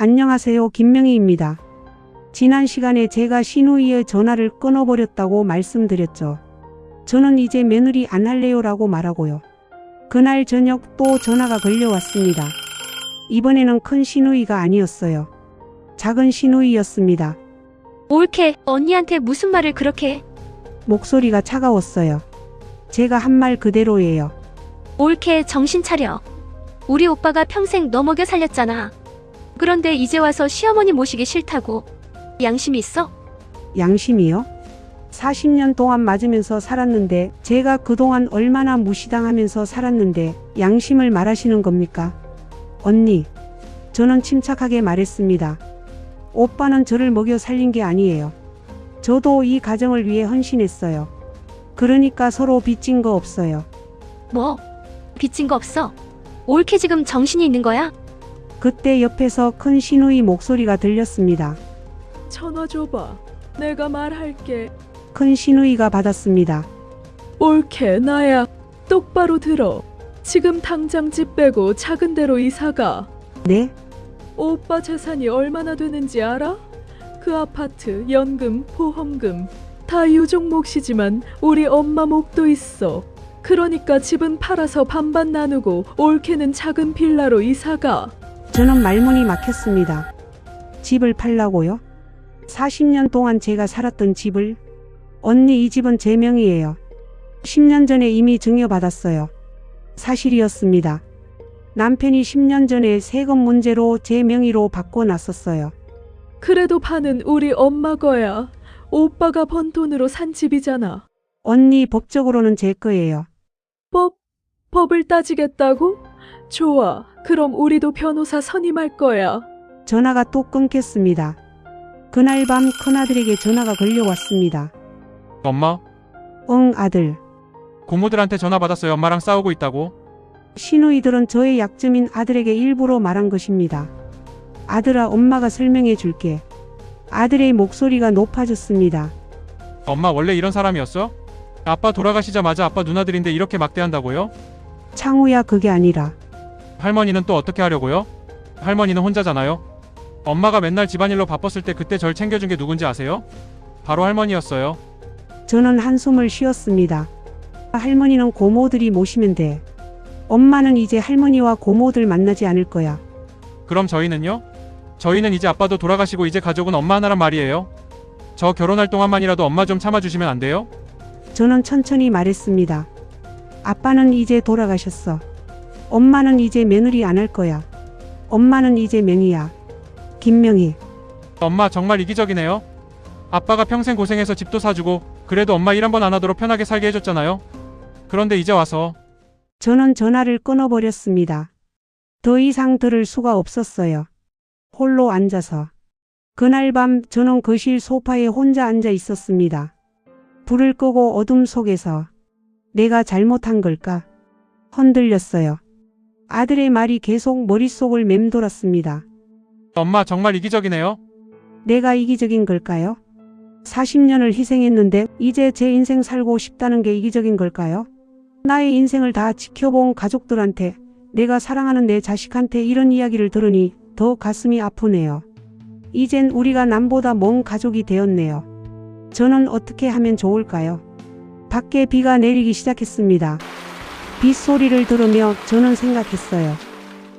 안녕하세요. 김명희입니다. 지난 시간에 제가 신우이의 전화를 끊어버렸다고 말씀드렸죠. 저는 이제 며느리 안 할래요 라고 말하고요. 그날 저녁 또 전화가 걸려왔습니다. 이번에는 큰 신우이가 아니었어요. 작은 신우이였습니다. 옳게 언니한테 무슨 말을 그렇게 해? 목소리가 차가웠어요. 제가 한 말 그대로예요. 옳게 정신 차려. 우리 오빠가 평생 너 먹여 살렸잖아. 그런데 이제 와서 시어머니 모시기 싫다고. 양심이 있어? 양심이요? 40년 동안 맞으면서 살았는데 제가 그동안 얼마나 무시당하면서 살았는데 양심을 말하시는 겁니까? 언니, 저는 침착하게 말했습니다. 오빠는 저를 먹여 살린 게 아니에요. 저도 이 가정을 위해 헌신했어요. 그러니까 서로 빚진 거 없어요. 뭐? 빚진 거 없어? 옳게 지금 정신이 있는 거야? 그때 옆에서 큰 신우이 목소리가 들렸습니다. 전화 줘봐. 내가 말할게. 큰 신우이가 받았습니다. 옳게 나야. 똑바로 들어. 지금 당장 집 빼고 작은 데로 이사가. 네? 오빠 재산이 얼마나 되는지 알아? 그 아파트, 연금, 보험금 다 유족 몫이지만 우리 엄마 몫도 있어. 그러니까 집은 팔아서 반반 나누고 옳게는 작은 빌라로 이사가. 저는 말문이 막혔습니다. 집을 팔라고요? 40년 동안 제가 살았던 집을? 언니 이 집은 제 명의예요. 10년 전에 이미 증여받았어요. 사실이었습니다. 남편이 10년 전에 세금 문제로 제 명의로 바꿔놨었어요. 그래도 파는 우리 엄마 거야. 오빠가 번 돈으로 산 집이잖아. 언니 법적으로는 제 거예요. 법? 법을 따지겠다고? 좋아. 그럼 우리도 변호사 선임할 거야. 전화가 또 끊겼습니다. 그날 밤 큰아들에게 전화가 걸려왔습니다. 엄마, 응 아들. 고모들한테 전화 받았어요. 엄마랑 싸우고 있다고. 신우이들은 저의 약점인 아들에게 일부러 말한 것입니다. 아들아, 엄마가 설명해 줄게. 아들의 목소리가 높아졌습니다. 엄마 원래 이런 사람이었어? 아빠 돌아가시자마자 아빠 누나들인데 이렇게 막대한다고요? 창우야, 그게 아니라. 할머니는 또 어떻게 하려고요? 할머니는 혼자잖아요. 엄마가 맨날 집안일로 바빴을 때 그때 절 챙겨준 게 누군지 아세요? 바로 할머니였어요. 저는 한숨을 쉬었습니다. 할머니는 고모들이 모시면 돼. 엄마는 이제 할머니와 고모들 만나지 않을 거야. 그럼 저희는요? 저희는 이제 아빠도 돌아가시고 이제 가족은 엄마 하나란 말이에요. 저 결혼할 동안만이라도 엄마 좀 참아주시면 안 돼요? 저는 천천히 말했습니다. 아빠는 이제 돌아가셨어. 엄마는 이제 며느리 안 할 거야. 엄마는 이제 명의야. 김명희. 엄마 정말 이기적이네요. 아빠가 평생 고생해서 집도 사주고 그래도 엄마 일 한 번 안 하도록 편하게 살게 해줬잖아요. 그런데 이제 와서 저는 전화를 끊어버렸습니다. 더 이상 들을 수가 없었어요. 홀로 앉아서. 그날 밤 저는 거실 소파에 혼자 앉아 있었습니다. 불을 끄고 어둠 속에서 내가 잘못한 걸까? 흔들렸어요. 아들의 말이 계속 머릿속을 맴돌았습니다. 엄마 정말 이기적이네요. 내가 이기적인 걸까요? 40년을 희생했는데 이제 제 인생 살고 싶다는 게 이기적인 걸까요? 나의 인생을 다 지켜본 가족들한테 내가 사랑하는 내 자식한테 이런 이야기를 들으니 더 가슴이 아프네요. 이젠 우리가 남보다 먼 가족이 되었네요. 저는 어떻게 하면 좋을까요? 밖에 비가 내리기 시작했습니다. 빗소리를 들으며 저는 생각했어요.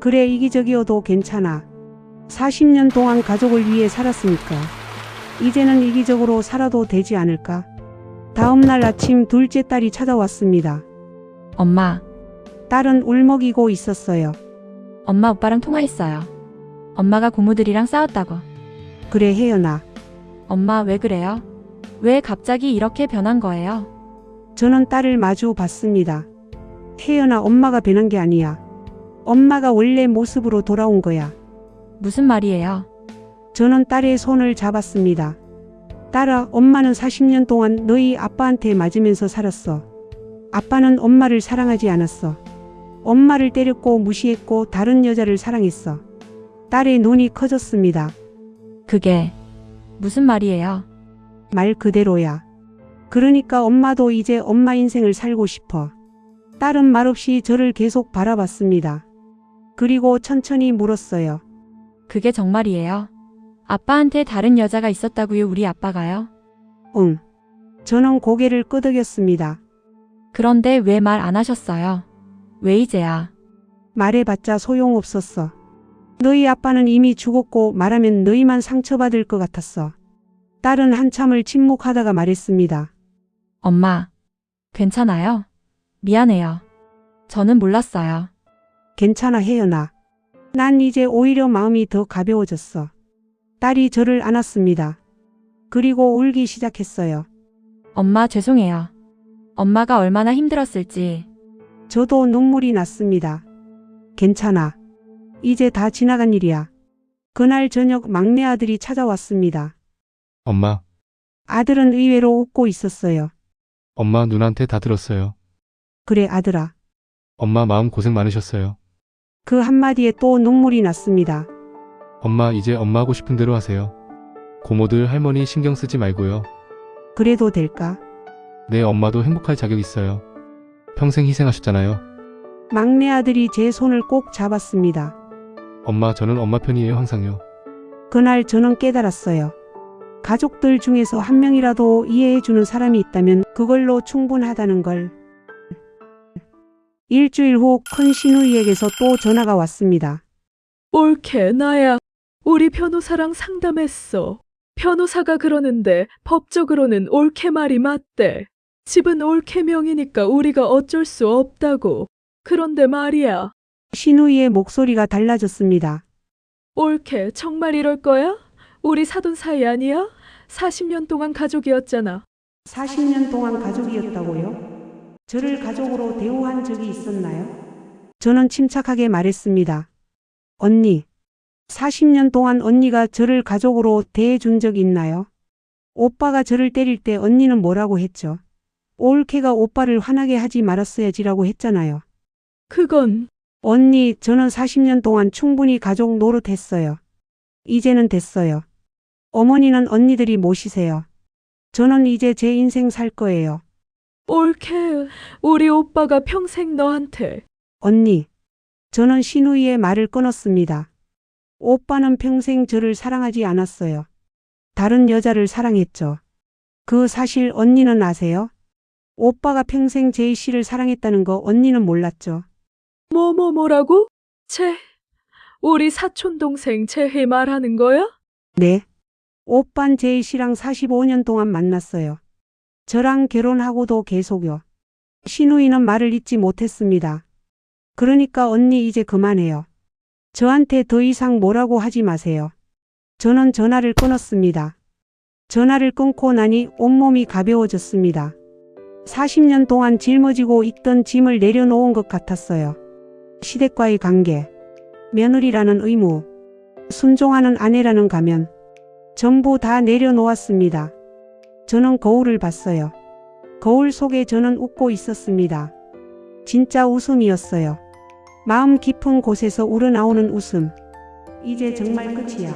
그래 이기적이어도 괜찮아. 40년 동안 가족을 위해 살았으니까. 이제는 이기적으로 살아도 되지 않을까? 다음 날 아침 둘째 딸이 찾아왔습니다. 엄마, 딸은 울먹이고 있었어요. 엄마 오빠랑 통화했어요. 엄마가 고모들이랑 싸웠다고. 그래 혜연아. 엄마 왜 그래요? 왜 갑자기 이렇게 변한 거예요? 저는 딸을 마주 봤습니다. 혜연아 엄마가 변한 게 아니야. 엄마가 원래 모습으로 돌아온 거야. 무슨 말이에요? 저는 딸의 손을 잡았습니다. 딸아, 엄마는 40년 동안 너희 아빠한테 맞으면서 살았어. 아빠는 엄마를 사랑하지 않았어. 엄마를 때렸고 무시했고 다른 여자를 사랑했어. 딸의 눈이 커졌습니다. 그게 무슨 말이에요? 말 그대로야. 그러니까 엄마도 이제 엄마 인생을 살고 싶어. 딸은 말없이 저를 계속 바라봤습니다. 그리고 천천히 물었어요. 그게 정말이에요. 아빠한테 다른 여자가 있었다고요, 우리 아빠가요? 응. 저는 고개를 끄덕였습니다. 그런데 왜 말 안 하셨어요? 왜 이제야? 말해봤자 소용없었어. 너희 아빠는 이미 죽었고 말하면 너희만 상처받을 것 같았어. 딸은 한참을 침묵하다가 말했습니다. 엄마. 괜찮아요? 미안해요. 저는 몰랐어요. 괜찮아 혜연아. 난 이제 오히려 마음이 더 가벼워졌어. 딸이 저를 안았습니다. 그리고 울기 시작했어요. 엄마 죄송해요. 엄마가 얼마나 힘들었을지. 저도 눈물이 났습니다. 괜찮아. 이제 다 지나간 일이야. 그날 저녁 막내 아들이 찾아왔습니다. 엄마, 아들은 의외로 웃고 있었어요. 엄마 누나한테 다 들었어요. 그래 아들아. 엄마 마음 고생 많으셨어요. 그 한마디에 또 눈물이 났습니다. 엄마 이제 엄마 하고 싶은 대로 하세요. 고모들 할머니 신경 쓰지 말고요. 그래도 될까? 내 엄마도 행복할 자격 있어요. 평생 희생하셨잖아요. 막내 아들이 제 손을 꼭 잡았습니다. 엄마 저는 엄마 편이에요 항상요. 그날 저는 깨달았어요. 가족들 중에서 한 명이라도 이해해주는 사람이 있다면 그걸로 충분하다는 걸. 일주일 후 큰 시누이에게서 또 전화가 왔습니다. 옳게 나야. 우리 변호사랑 상담했어. 변호사가 그러는데 법적으로는 옳게 말이 맞대. 집은 옳게 명이니까 우리가 어쩔 수 없다고. 그런데 말이야. 시누이의 목소리가 달라졌습니다. 옳게 정말 이럴 거야? 우리 사돈 사이 아니야? 40년 동안 가족이었잖아. 40년 동안 가족이었다고요? 저를 가족으로 대우한 적이 있었나요? 저는 침착하게 말했습니다. 언니, 40년 동안 언니가 저를 가족으로 대해준 적 있나요? 오빠가 저를 때릴 때 언니는 뭐라고 했죠? 올케가 오빠를 화나게 하지 말았어야지라고 했잖아요. 그건 언니, 저는 40년 동안 충분히 가족 노릇했어요. 이제는 됐어요. 어머니는 언니들이 모시세요. 저는 이제 제 인생 살 거예요. 옳게 우리 오빠가 평생 너한테 언니, 저는 신우이의 말을 끊었습니다. 오빠는 평생 저를 사랑하지 않았어요. 다른 여자를 사랑했죠. 그 사실 언니는 아세요? 오빠가 평생 제이 씨를 사랑했다는 거 언니는 몰랐죠. 뭐뭐 뭐라고? 채 우리 사촌 동생 채혜 말하는 거야? 네. 오빤 제이 씨랑 45년 동안 만났어요. 저랑 결혼하고도 계속요. 신우이는 말을 잊지 못했습니다. 그러니까 언니 이제 그만해요. 저한테 더 이상 뭐라고 하지 마세요. 저는 전화를 끊었습니다. 전화를 끊고 나니 온몸이 가벼워졌습니다. 40년 동안 짊어지고 있던 짐을 내려놓은 것 같았어요. 시댁과의 관계, 며느리라는 의무, 순종하는 아내라는 가면, 전부 다 내려놓았습니다. 저는 거울을 봤어요. 거울 속에 저는 웃고 있었습니다. 진짜 웃음이었어요. 마음 깊은 곳에서 우러나오는 웃음. 이제 정말 끝이야.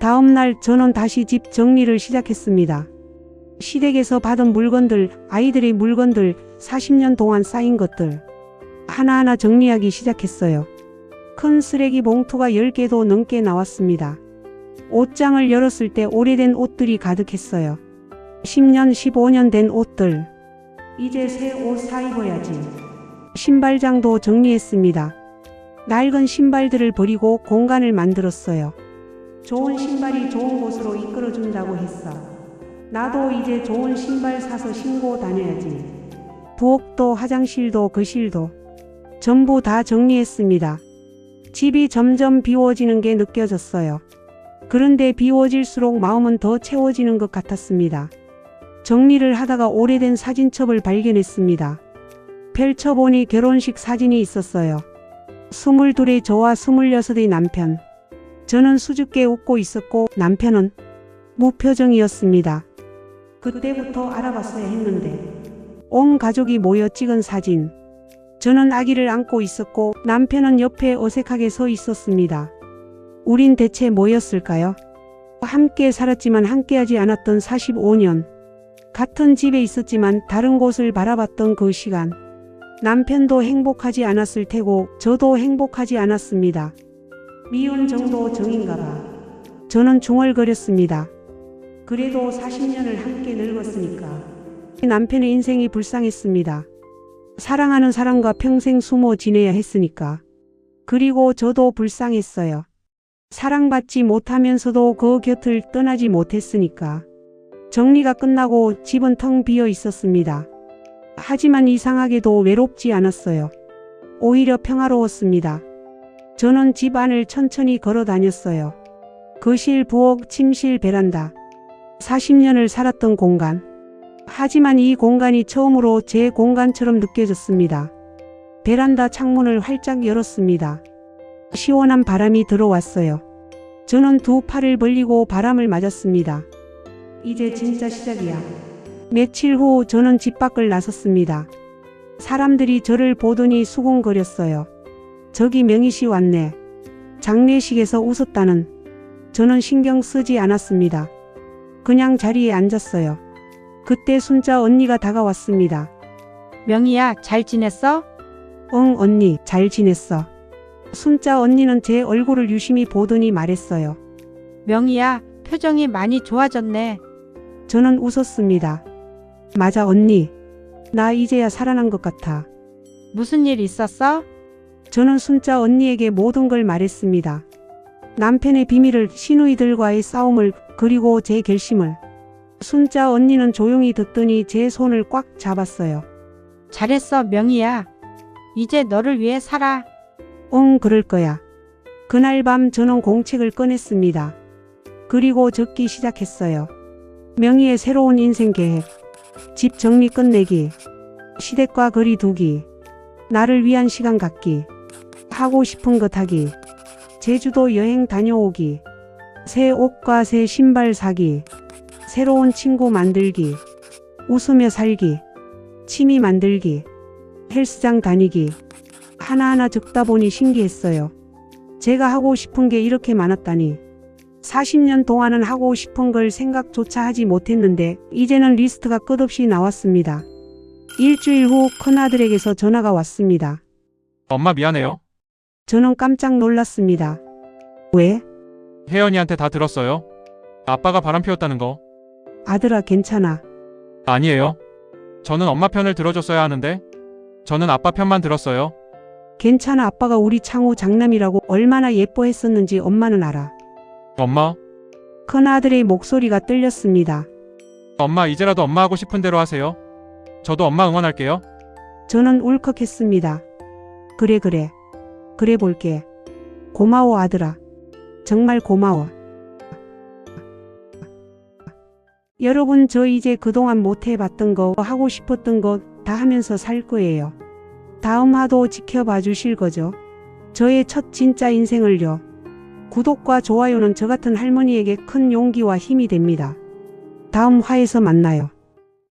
다음 날 저는 다시 집 정리를 시작했습니다. 시댁에서 받은 물건들, 아이들의 물건들, 40년 동안 쌓인 것들. 하나하나 정리하기 시작했어요. 큰 쓰레기 봉투가 10개도 넘게 나왔습니다. 옷장을 열었을 때 오래된 옷들이 가득했어요. 10년, 15년 된 옷들. 이제 새 옷 사 입어야지. 신발장도 정리했습니다. 낡은 신발들을 버리고 공간을 만들었어요. 좋은 신발이 좋은 곳으로 이끌어준다고 했어. 나도 이제 좋은 신발 사서 신고 다녀야지. 부엌도 화장실도 거실도 전부 다 정리했습니다. 집이 점점 비워지는 게 느껴졌어요. 그런데 비워질수록 마음은 더 채워지는 것 같았습니다. 정리를 하다가 오래된 사진첩을 발견했습니다. 펼쳐보니 결혼식 사진이 있었어요. 스물둘의 저와 스물여섯의 남편. 저는 수줍게 웃고 있었고 남편은 무표정이었습니다. 그때부터 알아봤어야 했는데 온 가족이 모여 찍은 사진. 저는 아기를 안고 있었고 남편은 옆에 어색하게 서 있었습니다. 우린 대체 뭐였을까요? 함께 살았지만 함께하지 않았던 45년. 같은 집에 있었지만 다른 곳을 바라봤던 그 시간. 남편도 행복하지 않았을 테고 저도 행복하지 않았습니다. 미운 정도 정인가 봐. 저는 중얼거렸습니다. 그래도 40년을 함께 늙었으니까. 남편의 인생이 불쌍했습니다. 사랑하는 사람과 평생 숨어 지내야 했으니까. 그리고 저도 불쌍했어요. 사랑받지 못하면서도 그 곁을 떠나지 못했으니까. 정리가 끝나고 집은 텅 비어 있었습니다. 하지만 이상하게도 외롭지 않았어요. 오히려 평화로웠습니다. 저는 집 안을 천천히 걸어 다녔어요. 거실, 부엌, 침실, 베란다. 40년을 살았던 공간. 하지만 이 공간이 처음으로 제 공간처럼 느껴졌습니다. 베란다 창문을 활짝 열었습니다. 시원한 바람이 들어왔어요. 저는 두 팔을 벌리고 바람을 맞았습니다. 이제 진짜 시작이야. 며칠 후 저는 집 밖을 나섰습니다. 사람들이 저를 보더니 수군거렸어요. 저기 명희 씨 왔네. 장례식에서 웃었다는. 저는 신경 쓰지 않았습니다. 그냥 자리에 앉았어요. 그때 순자 언니가 다가왔습니다. 명희야, 잘 지냈어? 응, 언니, 잘 지냈어. 순자 언니는 제 얼굴을 유심히 보더니 말했어요. 명희야, 표정이 많이 좋아졌네. 저는 웃었습니다. 맞아, 언니. 나 이제야 살아난 것 같아. 무슨 일 있었어? 저는 순자 언니에게 모든 걸 말했습니다. 남편의 비밀을, 시누이들과의 싸움을, 그리고 제 결심을. 순자 언니는 조용히 듣더니 제 손을 꽉 잡았어요. 잘했어, 명희야. 이제 너를 위해 살아. 응, 그럴 거야. 그날 밤 저는 공책을 꺼냈습니다. 그리고 적기 시작했어요. 명희의 새로운 인생 계획. 집 정리 끝내기. 시댁과 거리 두기. 나를 위한 시간 갖기. 하고 싶은 것 하기. 제주도 여행 다녀오기. 새 옷과 새 신발 사기. 새로운 친구 만들기. 웃으며 살기. 취미 만들기. 헬스장 다니기. 하나하나 적다 보니 신기했어요. 제가 하고 싶은 게 이렇게 많았다니. 40년 동안은 하고 싶은 걸 생각조차 하지 못했는데 이제는 리스트가 끝없이 나왔습니다. 일주일 후 큰아들에게서 전화가 왔습니다. 엄마 미안해요. 저는 깜짝 놀랐습니다. 왜? 혜연이한테 다 들었어요. 아빠가 바람 피웠다는 거. 아들아 괜찮아. 아니에요. 저는 엄마 편을 들어줬어야 하는데. 저는 아빠 편만 들었어요. 괜찮아 아빠가 우리 창우 장남이라고 얼마나 예뻐했었는지 엄마는 알아. 엄마, 큰아들의 목소리가 떨렸습니다. 엄마 이제라도 엄마 하고 싶은 대로 하세요. 저도 엄마 응원할게요. 저는 울컥했습니다. 그래, 그래. 그래 볼게. 고마워, 아들아. 정말 고마워. 여러분, 저 이제 그동안 못 해봤던 거, 하고 싶었던 거 다 하면서 살 거예요. 다음 화도 지켜봐 주실 거죠? 저의 첫 진짜 인생을요. 구독과 좋아요는 저 같은 할머니에게 큰 용기와 힘이 됩니다. 다음 화에서 만나요.